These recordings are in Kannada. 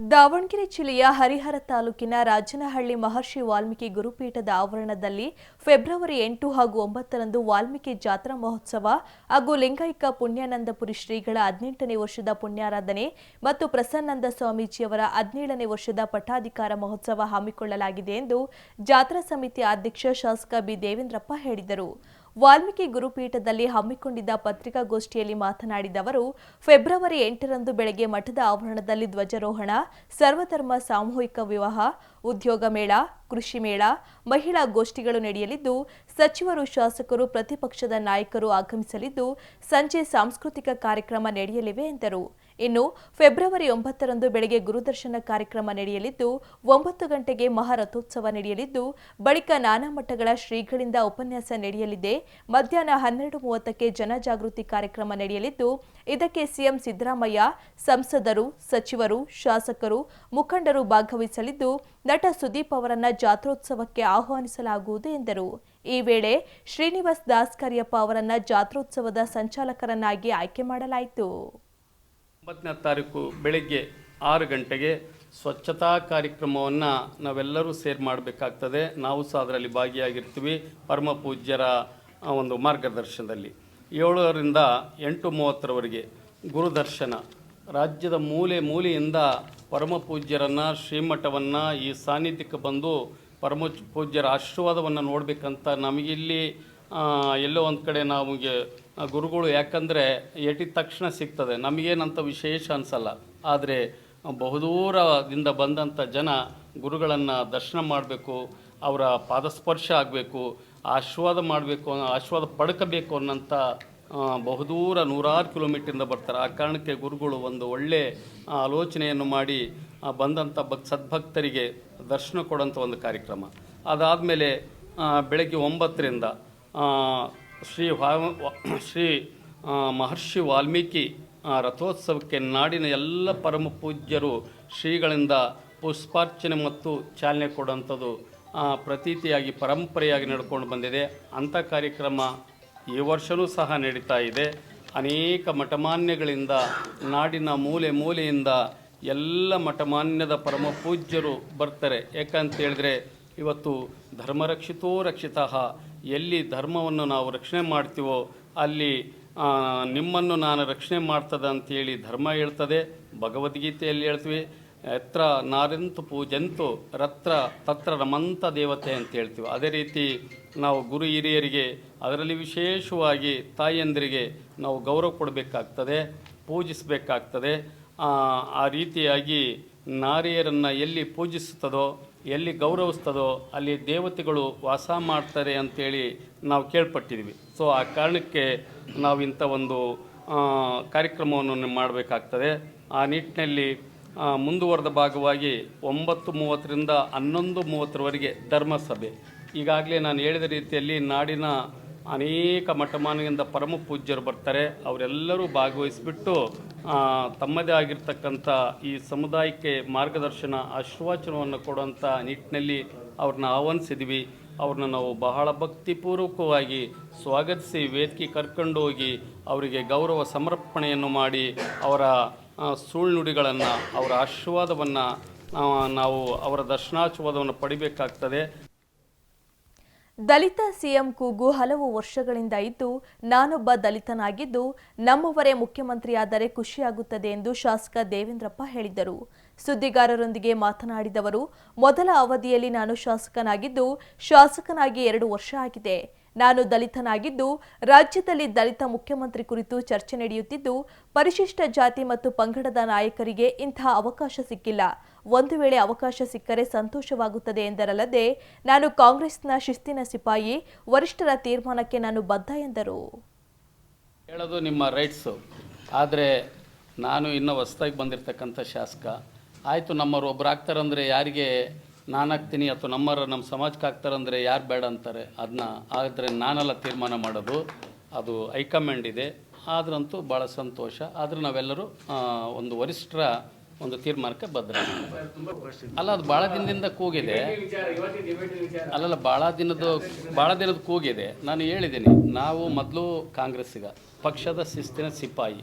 ದಾವಣಗೆರೆ ಜಿಲ್ಲೆಯ ಹರಿಹರ ತಾಲೂಕಿನ ರಾಜನಹಳ್ಳಿ ಮಹರ್ಷಿ ವಾಲ್ಮೀಕಿ ಗುರುಪೀಠದ ಆವರಣದಲ್ಲಿ ಫೆಬ್ರವರಿ ಎಂಟು ಹಾಗೂ ಒಂಬತ್ತರಂದು ವಾಲ್ಮೀಕಿ ಜಾತ್ರಾ ಮಹೋತ್ಸವ ಹಾಗೂ ಲಿಂಗೈಕ ಪುಣ್ಯಾನಂದಪುರಿ ಶ್ರೀಗಳ ಹದಿನೆಂಟನೇ ವರ್ಷದ ಪುಣ್ಯಾರಾಧನೆ ಮತ್ತು ಪ್ರಸನ್ನಂದ ಸ್ವಾಮೀಜಿಯವರ ಹದಿನೇಳನೇ ವರ್ಷದ ಪಟ್ಟಾಧಿಕಾರ ಮಹೋತ್ಸವ ಹಮ್ಮಿಕೊಳ್ಳಲಾಗಿದೆ ಎಂದು ಜಾತ್ರಾ ಸಮಿತಿ ಅಧ್ಯಕ್ಷ ಶಾಸಕ ಬಿ ದೇವೇಂದ್ರಪ್ಪ ಹೇಳಿದರು. ವಾಲ್ಮೀಕಿ ಗುರುಪೀಠದಲ್ಲಿ ಹಮ್ಮಿಕೊಂಡಿದ್ದ ಪತ್ರಿಕಾಗೋಷ್ಠಿಯಲ್ಲಿ ಮಾತನಾಡಿದ ಅವರು, ಫೆಬ್ರವರಿ ಎಂಟರಂದು ಬೆಳಗ್ಗೆ ಮಠದ ಆವರಣದಲ್ಲಿ ಧ್ವಜಾರೋಹಣ, ಸರ್ವಧರ್ಮ ಸಾಮೂಹಿಕ ವಿವಾಹ, ಉದ್ಯೋಗ ಮೇಳ, ಕೃಷಿ ಮೇಳ, ಮಹಿಳಾ ಗೋಷ್ಠಿಗಳು ನಡೆಯಲಿದ್ದು ಸಚಿವರು ಶಾಸಕರು, ಪ್ರತಿಪಕ್ಷದ ನಾಯಕರು ಆಗಮಿಸಲಿದ್ದು, ಸಂಜೆ ಸಾಂಸ್ಕೃತಿಕ ಕಾರ್ಯಕ್ರಮ ನಡೆಯಲಿವೆ ಎಂದರು. ಇನ್ನು ಫೆಬ್ರವರಿ ಒಂಬತ್ತರಂದು ಬೆಳಗ್ಗೆ ಗುರುದರ್ಶನ ಕಾರ್ಯಕ್ರಮ ನಡೆಯಲಿದ್ದು, ಒಂಬತ್ತು ಗಂಟೆಗೆ ಮಹಾರಥೋತ್ಸವ ನಡೆಯಲಿದ್ದು, ಬಳಿಕ ನಾನಾ ಮಠಗಳ ಶ್ರೀಗಳಿಂದ ಉಪನ್ಯಾಸ ನಡೆಯಲಿದೆ. ಮಧ್ಯಾಹ್ನ ಹನ್ನೆರಡು ಮೂವತ್ತಕ್ಕೆ ಜನಜಾಗೃತಿ ಕಾರ್ಯಕ್ರಮ ನಡೆಯಲಿದ್ದು, ಇದಕ್ಕೆ ಸಿಎಂ ಸಿದ್ದರಾಮಯ್ಯ, ಸಂಸದರು, ಸಚಿವರು, ಶಾಸಕರು, ಮುಖಂಡರು ಭಾಗವಹಿಸಲಿದ್ದು ನಟ ಸುದೀಪ್ ಅವರನ್ನ ಜಾತ್ರೋತ್ಸವಕ್ಕೆ ಆಹ್ವಾನಿಸಲಾಗುವುದು ಎಂದರು. ಈ ವೇಳೆ ಶ್ರೀನಿವಾಸ್ ದಾಸ್ ಕರಿಯಪ್ಪ ಅವರನ್ನ ಜಾತ್ರೋತ್ಸವದ ಸಂಚಾಲಕರನ್ನಾಗಿ ಆಯ್ಕೆ ಮಾಡಲಾಯಿತು. ಒಂಬತ್ತನೇ ತಾರೀಕು ಬೆಳಗ್ಗೆ ಆರು ಗಂಟೆಗೆ ಸ್ವಚ್ಛತಾ ಕಾರ್ಯಕ್ರಮವನ್ನು ನಾವೆಲ್ಲರೂ ಸೇರ್ ಮಾಡಬೇಕಾಗ್ತದೆ. ನಾವು ಸಹ ಅದರಲ್ಲಿ ಭಾಗಿಯಾಗಿರ್ತೀವಿ ಪರಮ ಪೂಜ್ಯರ ಒಂದು ಮಾರ್ಗದರ್ಶನದಲ್ಲಿ. ಏಳರಿಂದ ಎಂಟು ಮೂವತ್ತರವರೆಗೆ ಗುರುದರ್ಶನ. ರಾಜ್ಯದ ಮೂಲೆ ಮೂಲೆಯಿಂದ ಪರಮ ಪೂಜ್ಯರನ್ನು, ಶ್ರೀಮಠವನ್ನು, ಈ ಸಾನ್ನಿಧ್ಯಕ್ಕೆ ಬಂದು ಪರಮ ಪೂಜ್ಯರ ಆಶೀರ್ವಾದವನ್ನು ನೋಡಬೇಕಂತ ನಮಗಿಲ್ಲಿ ಎಲ್ಲೋ ಒಂದು ಕಡೆ ನಮಗೆ ಗುರುಗಳು ಯಾಕಂದರೆ ಎಟಿದ ತಕ್ಷಣ ಸಿಗ್ತದೆ. ನಮಗೇನಂತ ವಿಶೇಷ ಅನಿಸಲ್ಲ. ಆದರೆ ಬಹುದೂರದಿಂದ ಬಂದಂಥ ಜನ ಗುರುಗಳನ್ನು ದರ್ಶನ ಮಾಡಬೇಕು, ಅವರ ಪಾದಸ್ಪರ್ಶ ಆಗಬೇಕು, ಆಶೀರ್ವಾದ ಮಾಡಬೇಕು, ಆಶೀರ್ವಾದ ಪಡ್ಕೋಬೇಕು ಅನ್ನೋಂಥ ಬಹುದೂರ ನೂರಾರು ಕಿಲೋಮೀಟ್ರಿಂದ ಬರ್ತಾರೆ. ಆ ಕಾರಣಕ್ಕೆ ಗುರುಗಳು ಒಂದು ಒಳ್ಳೆ ಆಲೋಚನೆಯನ್ನು ಮಾಡಿ ಬಂದಂಥ ಭಕ್, ಸದ್ಭಕ್ತರಿಗೆ ದರ್ಶನ ಕೊಡೋಂಥ ಒಂದು ಕಾರ್ಯಕ್ರಮ. ಅದಾದಮೇಲೆ ಬೆಳಗ್ಗೆ ಒಂಬತ್ತರಿಂದ ಶ್ರೀ ವಾ ಶ್ರೀ ಮಹರ್ಷಿ ವಾಲ್ಮೀಕಿ ರಥೋತ್ಸವಕ್ಕೆ ನಾಡಿನ ಎಲ್ಲ ಪರಮ ಪೂಜ್ಯರು ಶ್ರೀಗಳಿಂದ ಪುಷ್ಪಾರ್ಚನೆ ಮತ್ತು ಚಾಲನೆ ಕೊಡುವಂಥದ್ದು ಪ್ರತೀತಿಯಾಗಿ, ಪರಂಪರೆಯಾಗಿ ನಡ್ಕೊಂಡು ಬಂದಿದೆ. ಅಂಥ ಕಾರ್ಯಕ್ರಮ ಈ ವರ್ಷವೂ ಸಹ ನಡೀತಾ ಇದೆ. ಅನೇಕ ಮಠಮಾನ್ಯಗಳಿಂದ, ನಾಡಿನ ಮೂಲೆ ಮೂಲೆಯಿಂದ ಎಲ್ಲ ಮಠಮಾನ್ಯದ ಪರಮ ಪೂಜ್ಯರು ಬರ್ತಾರೆ. ಯಾಕಂತ ಹೇಳಿದ್ರೆ ಇವತ್ತು ಧರ್ಮರಕ್ಷಿತೋ ರಕ್ಷಿತಃ, ಎಲ್ಲಿ ಧರ್ಮವನ್ನು ನಾವು ರಕ್ಷಣೆ ಮಾಡ್ತೀವೋ, ಅಲ್ಲಿ ನಿಮ್ಮನ್ನು ನಾನು ರಕ್ಷಣೆ ಮಾಡ್ತದೆ ಅಂತೇಳಿ ಧರ್ಮ ಹೇಳ್ತದೆ. ಭಗವದ್ಗೀತೆಯಲ್ಲಿ ಹೇಳ್ತೀವಿ. ಎತ್ರ ನಾರೆಂತು ಪೂಜಂತು ರತ್ರ ತತ್ರ ರಮಂತ ದೇವತೆ ಅಂತ ಹೇಳ್ತೀವಿ. ಅದೇ ರೀತಿ ನಾವು ಗುರು ಹಿರಿಯರಿಗೆ ಅದರಲ್ಲಿ ವಿಶೇಷವಾಗಿ ತಾಯಿಯಂದರಿಗೆ ನಾವು ಗೌರವ ಕೊಡಬೇಕಾಗ್ತದೆ ಪೂಜಿಸಬೇಕಾಗ್ತದೆ. ಆ, ರೀತಿಯಾಗಿ ನಾರಿಯರನ್ನು ಎಲ್ಲಿ ಪೂಜಿಸುತ್ತದೋ ಎಲ್ಲಿ ಗೌರವಿಸ್ತದೋ ಅಲ್ಲಿ ದೇವತೆಗಳು ವಾಸ ಮಾಡ್ತಾರೆ ಅಂತೇಳಿ ನಾವು ಕೇಳ್ಪಟ್ಟಿದ್ವಿ ಸೊ ಆ ಕಾರಣಕ್ಕೆ ನಾವು ಇಂಥ ಒಂದು ಕಾರ್ಯಕ್ರಮವನ್ನು ಮಾಡಬೇಕಾಗ್ತದೆ. ಆ ನಿಟ್ಟಿನಲ್ಲಿ ಮುಂದುವರೆದ ಭಾಗವಾಗಿ ಒಂಬತ್ತು ಮೂವತ್ತರಿಂದ ಹನ್ನೊಂದು ಮೂವತ್ತರವರೆಗೆ ಧರ್ಮಸಭೆ. ಈಗಾಗಲೇ ನಾನು ಹೇಳಿದ ರೀತಿಯಲ್ಲಿ ನಾಡಿನ ಅನೇಕ ಮಠಮಾನದಿಂದ ಪರಮ ಪೂಜ್ಯರು ಬರ್ತಾರೆ. ಅವರೆಲ್ಲರೂ ಭಾಗವಹಿಸಿಬಿಟ್ಟು ತಮ್ಮದೇ ಆಗಿರ್ತಕ್ಕಂಥ ಈ ಸಮುದಾಯಕ್ಕೆ ಮಾರ್ಗದರ್ಶನ ಆಶ್ವಾಚನವನ್ನು ಕೊಡುವಂಥ ನಿಟ್ಟಿನಲ್ಲಿ ಅವ್ರನ್ನ ಆಹ್ವಾನಿಸಿದ್ವಿ. ಅವ್ರನ್ನ ನಾವು ಬಹಳ ಭಕ್ತಿಪೂರ್ವಕವಾಗಿ ಸ್ವಾಗತಿಸಿ, ವೇದಿಕೆ ಕರ್ಕೊಂಡು ಹೋಗಿ ಅವರಿಗೆ ಗೌರವ ಸಮರ್ಪಣೆಯನ್ನು ಮಾಡಿ ಅವರ ಆ, ಸುಳ್ನುಡಿಗಳನ್ನು ಅವರ ಆಶೀರ್ವಾದವನ್ನು ನಾವು ಅವರ ದರ್ಶನಾಶೀರ್ವಾದವನ್ನು ಪಡಿಬೇಕಾಗ್ತದೆ. ದಲಿತ ಸಿಎಂ ಕೂಗು ಹಲವು ವರ್ಷಗಳಿಂದ ಇದ್ದು ನಾನೊಬ್ಬ ದಲಿತನಾಗಿದ್ದು ನಮ್ಮವರೇ ಮುಖ್ಯಮಂತ್ರಿಯಾದರೆ ಖುಷಿಯಾಗುತ್ತದೆ ಎಂದು ಶಾಸಕ ದೇವೇಂದ್ರಪ್ಪ ಹೇಳಿದರು ಸುದ್ದಿಗಾರರೊಂದಿಗೆ ಮಾತನಾಡಿದವರು ಮೊದಲ ಅವಧಿಯಲ್ಲಿ ನಾನು ಶಾಸಕನಾಗಿದ್ದು ಶಾಸಕನಾಗಿ ಎರಡು ವರ್ಷ ಆಗಿದೆ. ನಾನು ದಲಿತನಾಗಿದ್ದು, ರಾಜ್ಯದಲ್ಲಿ ದಲಿತ ಮುಖ್ಯಮಂತ್ರಿ ಕುರಿತು ಚರ್ಚೆ ನಡೆಯುತ್ತಿದ್ದು, ಪರಿಶಿಷ್ಟ ಜಾತಿ ಮತ್ತು ಪಂಗಡದ ನಾಯಕರಿಗೆ ಇಂತಹ ಅವಕಾಶ ಸಿಕ್ಕಿಲ್ಲ. ಒಂದು ವೇಳೆ ಅವಕಾಶ ಸಿಕ್ಕರೆ ಸಂತೋಷವಾಗುತ್ತದೆ ಎಂದರಲ್ಲದೆ, ನಾನು ಕಾಂಗ್ರೆಸ್ನ ಶಿಸ್ತಿನ ಸಿಪಾಯಿ, ವರಿಷ್ಠರ ತೀರ್ಮಾನಕ್ಕೆ ನಾನು ಬದ್ಧ ಎಂದರು. ಹೇಳೋದು ನಿಮ್ಮ ರೈಟ್ಸು. ಆದರೆ ನಾನು ಇನ್ನೂ ಹೊಸ್ದಾಗಿ ಬಂದಿರತಕ್ಕಂಥ ಶಾಸಕ. ಆಯಿತು, ನಮ್ಮವರು ಒಬ್ರು ಆಗ್ತಾರಂದರೆ ಯಾರಿಗೆ ನಾನು ಹಾಕ್ತೀನಿ ಅಥವಾ ನಮ್ಮರ ನಮ್ಮ ಸಮಾಜಕ್ಕೆ ಹಾಕ್ತಾರಂದರೆ ಯಾರು ಬೇಡ ಅಂತಾರೆ ಅದನ್ನ ಆದರೆ ನಾನೆಲ್ಲ ತೀರ್ಮಾನ ಮಾಡೋದು, ಅದು ಹೈಕಮಾಂಡ್ ಇದೆ. ಆದ್ರಂತೂ ಭಾಳ ಸಂತೋಷ. ಆದರೆ ನಾವೆಲ್ಲರೂ ಒಂದು ವರಿಷ್ಠರ ಒಂದು ತೀರ್ಮಾನಕ್ಕೆ ಬದ್ಧ ಅಲ್ಲ, ಅದು ಭಾಳ ದಿನದಿಂದ ಕೂಗಿದೆ. ಅಲ್ಲಲ್ಲ, ಭಾಳ ದಿನದ ಭಾಳ ದಿನದ ಕೂಗಿದೆ. ನಾನು ಹೇಳಿದ್ದೀನಿ, ನಾವು ಮೊದಲು ಕಾಂಗ್ರೆಸ್ಸಿಗ, ಪಕ್ಷದ ಶಿಸ್ತಿನ ಸಿಪಾಯಿ.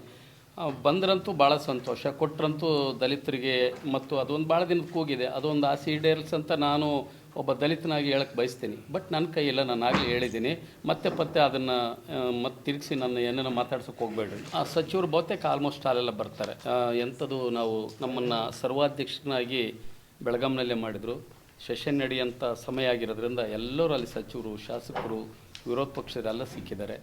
ಬಂದ್ರಂತೂ ಭಾಳ ಸಂತೋಷ. ಕೊಟ್ಟರಂತೂ ದಲಿತರಿಗೆ ಮತ್ತು ಅದೊಂದು ಭಾಳ ದಿನದ ಕೂಗಿದೆ. ಅದೊಂದು ಆಸೆ ಈಡೇರಿಸ್ ಅಂತ ನಾನು ಒಬ್ಬ ದಲಿತನಾಗಿ ಹೇಳಕ್ಕೆ ಬಯಸ್ತೀನಿ. ಬಟ್ ನನ್ನ ಕೈಯಲ್ಲ ನಾನು ಆಗಲೇ ಹೇಳಿದ್ದೀನಿ. ಮತ್ತೆ ಪತ್ತೆ ಅದನ್ನು ಮತ್ತೆ ತಿರುಗಿಸಿ ನನ್ನ ಏನೇನೋ ಮಾತಾಡ್ಸೋಕೆ ಹೋಗಬೇಡ್ರಿ. ಆ, ಸಚಿವರು ಬಹುತೇಕ ಆಲ್ಮೋಸ್ಟ್ ಆಲೆಲ್ಲ ಬರ್ತಾರೆ. ಎಂಥದ್ದು ನಾವು ನಮ್ಮನ್ನು ಸರ್ವಾಧ್ಯಕ್ಷನಾಗಿ ಬೆಳಗಾಂನಲ್ಲೇ ಮಾಡಿದರು. ಸೆಷನ್ ನಡೆಯುವಂಥ ಸಮಯ ಆಗಿರೋದ್ರಿಂದ ಎಲ್ಲರೂ ಅಲ್ಲಿ ಸಚಿವರು, ಶಾಸಕರು, ವಿರೋಧ ಪಕ್ಷದೆಲ್ಲ ಸಿಕ್ಕಿದ್ದಾರೆ.